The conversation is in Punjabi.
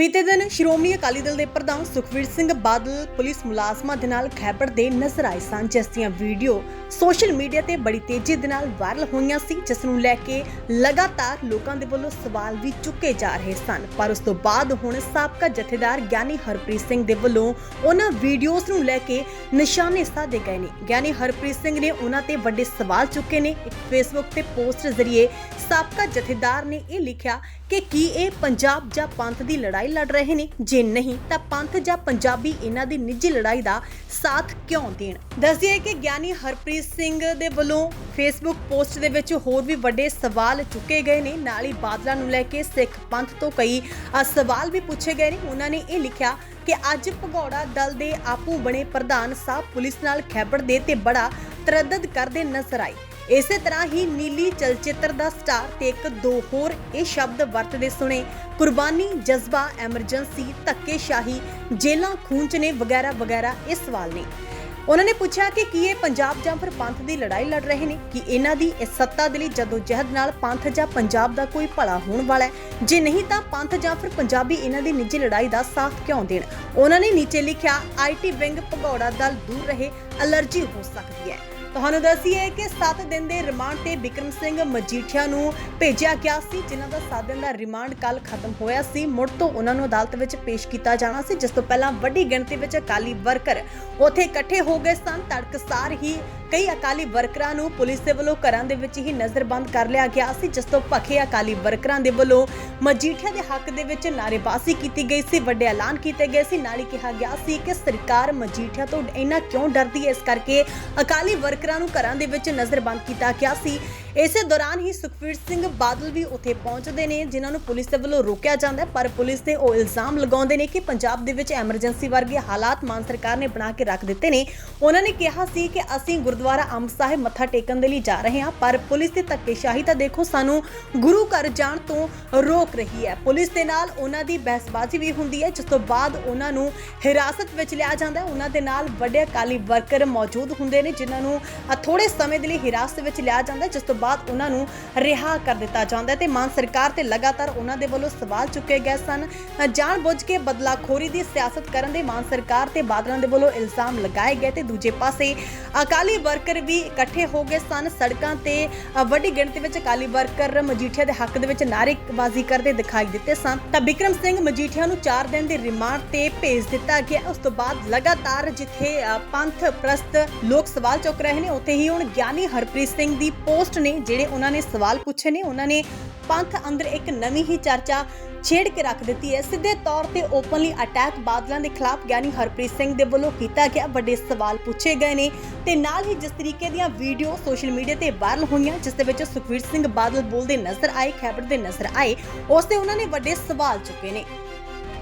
ਬੀਤੇ ਦਿਨ ਸ਼੍ਰੋਮਣੀ ਅਕਾਲੀ ਦਲ ਦੇ ਪ੍ਰਧਾਨ ਸੁਖਵੀਰ ਸਿੰਘ ਬਾਦਲ ਪੁਲਿਸ ਮੁਲਾਜ਼ਮਾਂ ਦੇ ਨਾਲ ਖੈਬੜ ਦੇ ਨਜ਼ਰ ਆਏ ਸਨ, ਜਿਸ ਦੀਆਂ ਵੀਡੀਓ ਸੋਸ਼ਲ ਮੀਡੀਆ ਤੇ ਬੜੀ ਤੇਜ਼ੀ ਦੇ ਨਾਲ ਵਾਇਰਲ ਹੋਈਆਂ ਸੀ, ਜਿਸ ਨੂੰ ਲੈ ਕੇ ਲਗਾਤਾਰ ਲੋਕਾਂ ਦੇ ਵੱਲੋਂ ਸਵਾਲ ਵੀ ਚੁੱਕੇ ਜਾ ਰਹੇ ਸਨ। ਪਰ ਉਸ ਤੋਂ ਬਾਅਦ ਹੁਣ ਸਾਬਕਾ ਜਥੇਦਾਰ ਗਿਆਨੀ ਹਰਪ੍ਰੀਤ ਸਿੰਘ ਦੇ ਵੱਲੋਂ ਉਹਨਾਂ ਵੀਡੀਓਜ਼ ਨੂੰ ਲੈ ਕੇ ਨਿਸ਼ਾਨੇ ਸਾਧੇ ਗਏ ਨੇ। ਗਿਆਨੀ ਹਰਪ੍ਰੀਤ ਸਿੰਘ ਨੇ ਉਹਨਾਂ ਤੇ ਵੱਡੇ ਸਵਾਲ ਚੁੱਕੇ ਨੇ। ਇੱਕ ਫੇਸਬੁੱਕ ਤੇ ਪੋਸਟ ਜ਼ਰੀਏ ਸਾਬਕਾ ਜਥੇਦਾਰ ਨੇ ਇਹ ਲਿਖਿਆ ਕਿ ਕੀ ਇਹ ਪੰਜਾਬ ਜਾਂ ਪੰਥ ਦੀ ਲੜਾਈ ਲੜ ਰਹੇ ਨੇ। ਜੇ ਨਹੀਂ, ਤਾਂ ਪੰਥ ਜਾਂ ਪੰਜਾਬੀ ਇਹਨਾਂ ਦੀ ਨਿੱਜੀ ਲੜਾਈ ਦਾ ਸਾਥ ਕਿਉਂ ਦੇਣ? ਦੱਸਦੀਏ ਕਿ ਗਿਆਨੀ ਹਰਪ੍ਰੀਤ ਸਿੰਘ ਦੇ ਵੱਲੋਂ ਫੇਸਬੁੱਕ ਪੋਸਟ ਦੇ ਵਿੱਚ ਹੋਰ ਵੀ ਵੱਡੇ ਸਵਾਲ ਚੁੱਕੇ ਗਏ ਨੇ। ਨਾਲ ਹੀ ਬਾਦਲਾਂ ਨੂੰ ਲੈ ਕੇ ਸਿੱਖ ਪੰਥ ਤੋਂ ਕਈ ਸਵਾਲ ਵੀ ਪੁੱਛੇ ਗਏ ਨੇ। ਉਹਨਾਂ ਨੇ ਇਹ ਲਿਖਿਆ ਕਿ ਅੱਜ ਭਗੌੜਾ ਦਲ ਦੇ ਆਪੂ ਬਣੇ ਪ੍ਰਧਾਨ ਸਾਹਿਬ ਪੁਲਿਸ ਨਾਲ ਖੈਬੜ ਦੇ ਤੇ ਬੜਾ ਤਰੱਦਦ ਕਰਦੇ ਨਜ਼ਰ ਆਏ। ਇਸੇ ਤਰ੍ਹਾਂ ਹੀ ਨੀਲੀ ਚਲਚਿੱਤਰ ਦਾ ਸਟਾਰ ਤੇ ਇੱਕ ਦੋ ਹੋਰ ਇਹ ਸ਼ਬਦ ਵਰਤਦੇ ਸੁਣੇ। ਕੁਰਬਾਨੀ, ਜਜ਼ਬਾ, ਐਮਰਜੈਂਸੀ, ਧੱਕੇਸ਼ਾਹੀ, ਜੇਲਾਂ ਖੂਨ ਵਗੈਰਾ ਵਗੈਰਾ ਇਹ ਸਵਾਲ ਨੇ। ਉਹਨਾਂ ਨੇ ਪੁੱਛਿਆ ਕਿ ਕੀ ਇਹ ਪੰਜਾਬ ਜਾਂ ਫਿਰ ਪੰਥ ਦੀ ਲੜਾਈ ਲੜ ਰਹੇ ਨੇ? ਕਿ ਇਹਨਾਂ ਦੀ ਇਸ ਸੱਤਾ ਦੇ ਲਈ ਜਦੋਂ ਜਹਿਦ ਨਾਲ ਪੰਥ ਜਾਂ ਪੰਜਾਬ ਦਾ ਕੋਈ ਭਲਾ ਹੋਣ ਵਾਲਾ ਹੈ? ਜੇ ਨਹੀਂ ਤਾਂ ਪੰਥ ਜਾਂ ਫਿਰ ਪੰਜਾਬੀ ਇਹਨਾਂ ਦੀ ਨਿੱਜੀ ਲੜਾਈ ਦਾ ਸਾਥ ਕਿਉਂ ਦੇਣ? ਉਹਨਾਂ ਨੇ ਨੀਚੇ ਲਿਖਿਆ ਆਈਟੀ ਵਿੰਗ ਭਗੌੜਾ ਦਲ ਦੂਰ ਰਹੇ, ਅਲਰਜੀ ਹੋ ਸਕਦੀ ਹੈ। ਤੁਹਾਨੂੰ ਦੱਸੀਏ ਕਿ 7 ਦਿਨ ਦੇ ਰਿਮਾਂਡ ਤੇ ਵਿਕਰਮ ਸਿੰਘ ਮਜੀਠੀਆ ਨੂੰ ਭੇਜਿਆ ਗਿਆ ਸੀ, ਜਿਨ੍ਹਾਂ ਦਾ 7 ਦਿਨ ਦਾ ਰਿਮਾਂਡ ਕੱਲ ਖਤਮ ਹੋਇਆ ਸੀ। ਮੁੜ ਤੋਂ ਉਹਨਾਂ ਨੂੰ ਅਦਾਲਤ ਵਿੱਚ ਪੇਸ਼ ਕੀਤਾ ਜਾਣਾ ਸੀ, ਜਿਸ ਤੋਂ ਪਹਿਲਾਂ ਵੱਡੀ ਗਿਣਤੀ ਵਿੱਚ ਅਕਾਲੀ ਵਰਕਰ ਉੱਥੇ ਇਕੱਠੇ ਹੋ ਗਏ ਸਨ। ਤੜਕਸਾਰ ਹੀ ਕਈ ਅਕਾਲੀ ਵਰਕਰਾਂ ਨੂੰ ਪੁਲਿਸ ਦੇ ਵੱਲੋਂ ਘਰਾਂ ਦੇ ਵਿੱਚ ਹੀ ਨਜ਼ਰਬੰਦ ਕਰ ਲਿਆ ਗਿਆ। ਸੀ ਜਿਸ ਤੋਂ ਭਖੇ ਅਕਾਲੀ ਵਰਕਰਾਂ ਦੇ ਵੱਲੋਂ ਮਜੀਠੀਆ ਦੇ ਹੱਕ ਦੇ ਵਿੱਚ ਨਾਅਰੇਬਾਜ਼ੀ ਕੀਤੀ ਗਈ ਸੀ, ਵੱਡੇ ਐਲਾਨ ਕੀਤੇ ਗਏ ਸੀ। ਨਾਲ ਹੀ ਕਿਹਾ ਗਿਆ ਸੀ ਕਿ ਸਰਕਾਰ ਮਜੀਠੀਆ ਤੋਂ ਇੰਨਾ ਕਿਉਂ ਡਰਦੀ ਹੈ? ਇਸ ਕਰਕੇ ਅਕਾਲੀ ਵਰਕਰਾਂ ਨੂੰ ਘਰਾਂ ਦੇ ਵਿੱਚ ਨਜ਼ਰਬੰਦ ਕੀਤਾ ਗਿਆ ਸੀ। ਇਸੇ ਦੌਰਾਨ ਹੀ ਸੁਖਵੀਰ ਸਿੰਘ ਬਾਦਲ ਵੀ ਉੱਥੇ ਪਹੁੰਚਦੇ ਨੇ ਜਿਨ੍ਹਾਂ ਨੂੰ ਪੁਲਿਸ ਦੇ ਵੱਲੋਂ ਰੋਕਿਆ ਜਾਂਦਾ ਪਰ ਪੁਲਿਸ ਤੇ ਉਹ ਇਲਜ਼ਾਮ ਲਗਾਉਂਦੇ ਨੇ ਕਿ ਪੰਜਾਬ ਦੇ ਵਿੱਚ ਐਮਰਜੈਂਸੀ ਵਰਗੇ ਹਾਲਾਤ ਮਾਨ ਸਰਕਾਰ ਨੇ ਬਣਾ ਕੇ ਰੱਖ ਦਿੱਤੇ ਨੇ। ਉਹਨਾਂ ਨੇ ਕਿਹਾ ਸੀ ਕਿ ਅਸੀਂ ਗੁਰਦੁਆਰਾ ਅੰਬ ਸਾਹਿਬ ਮੱਥਾ ਟੇਕਣ ਦੇ ਲਈ ਜਾ ਰਹੇ ਹਾਂ ਪਰ ਪੁਲਿਸ ਦੀ ਧੱਕੇਸ਼ਾਹੀ ਤਾਂ ਦੇਖੋ ਸਾਨੂੰ ਗੁਰੂ ਘਰ ਜਾਣ ਤੋਂ ਰੋਕ ਰਹੀ ਹੈ। ਪੁਲਿਸ ਦੇ ਨਾਲ ਉਹਨਾਂ ਦੀ ਬਹਿਸਬਾਜ਼ੀ ਵੀ ਹੁੰਦੀ ਹੈ ਜਿਸ ਤੋਂ ਬਾਅਦ ਉਹਨਾਂ ਨੂੰ ਹਿਰਾਸਤ ਵਿੱਚ ਲਿਆ ਜਾਂਦਾ ਹੈ। ਉਹਨਾਂ ਦੇ ਨਾਲ ਵੱਡੇ ਅਕਾਲੀ ਵਰਕਰ ਮੌਜੂਦ ਹੁੰਦੇ ਨੇ ਜਿਨ੍ਹਾਂ ਨੂੰ ਅ, ਥੋੜੇ ਸਮੇਂ ਦੇ ਲਈ ਹਿਰਾਸਤ ਵਿੱਚ ਲਿਆ ਜਾਂਦਾ ਹੈ ਜਿਸ ਤੋਂ ਬਾਅਦ ਉਹਨਾਂ ਨੂੰ ਰਿਹਾ ਕਰ ਦਿੱਤਾ ਜਾਂਦਾ ਹੈ ਤੇ ਮਾਨ ਸਰਕਾਰ ਤੇ ਲਗਾਤਾਰ ਉਹਨਾਂ ਦੇ ਵੱਲੋਂ ਸਵਾਲ ਚੁੱਕੇ ਗਏ ਸਨ। ਜਾਣਬੁੱਝ ਕੇ ਬਦਲਾਖੋਰੀ ਦੀ ਸਿਆਸਤ ਕਰਨ ਦੇ ਮਾਨ ਸਰਕਾਰ ਤੇ ਬਾਦਲਾਂ ਦੇ ਵੱਲੋਂ ਇਲਜ਼ਾਮ ਲਗਾਏ ਗਏ ਤੇ ਦੂਜੇ ਪਾਸੇ ਅਕਾਲੀ ਵਰਕਰ ਵੀ ਇਕੱਠੇ ਹੋ ਗਏ ਸਨ। ਸੜਕਾਂ ਤੇ ਵੱਡੀ ਗਿਣਤੀ ਵਿੱਚ ਅਕਾਲੀ ਵਰਕਰ ਮਜੀਠੀਆ ਦੇ ਹੱਕ ਦੇ ਵਿੱਚ ਨਾਅਰੇਬਾਜ਼ੀ ਕਰਦੇ ਦਿਖਾਈ ਦਿੱਤੇ ਸਨ। ਤਾਂ ਬਿਕਰਮ ਸਿੰਘ ਮਜੀਠੀਆ ਨੂੰ 4 ਦਿਨ ਦੇ ਰਿਮਾਂਡ ਤੇ ਭੇਜ ਦਿੱਤਾ ਗਿਆ। ਉਸ ਤੋਂ ਬਾਅਦ ਲਗਾਤਾਰ ਜਿੱਥੇ ਪੰਥ ਪ੍ਰਸਤ ਲੋਕ ਸਵਾਲ ਚੁੱਕ ਰਹੇ ਨੇ, ਉੱਥੇ ਹੀ ਹੁਣ ਗਿਆਨੀ ਹਰਪ੍ਰੀਤ ਸਿੰਘ ਦੀ ਪੋਸਟ ਨੇ ਨੇ ਜਿਹੜੇ ਉਹਨਾਂ ਨੇ ਸਵਾਲ ਪੁੱਛੇ ਨੇ, ਉਹਨਾਂ ਨੇ ਪੰਥ ਅੰਦਰ ਇੱਕ ਨਵੀਂ ਹੀ ਚਰਚਾ ਛੇੜ ਕੇ ਰੱਖ ਦਿੱਤੀ ਹੈ। ਸਿੱਧੇ ਤੌਰ ਤੇ ਓਪਨਲੀ ਅਟੈਕ ਬਾਦਲਾਂ ਦੇ ਖਿਲਾਫ ਗਿਆਨੀ ਹਰਪ੍ਰੀਤ ਸਿੰਘ ਦੇ ਵੱਲੋਂ ਕੀਤਾ ਗਿਆ, ਵੱਡੇ ਸਵਾਲ ਪੁੱਛੇ ਗਏ ਨੇ ਤੇ ਨਾਲ ਹੀ ਜਿਸ ਤਰੀਕੇ ਦੀਆਂ ਵੀਡੀਓ ਸੋਸ਼ਲ ਮੀਡੀਆ ਤੇ ਵਾਇਰਲ ਹੋਈਆਂ, ਜਿਸ ਦੇ ਵਿੱਚ ਸੁਖਵੀਰ ਸਿੰਘ ਬਾਦਲ ਬੋਲਦੇ ਨਜ਼ਰ ਆਏ, ਖੈਬਰ ਦੇ ਨਜ਼ਰ ਆਏ, ਉਸ ਤੇ ਉਹਨਾਂ ਨੇ ਵੱਡੇ ਸਵਾਲ ਚੁੱਕੇ ਨੇ।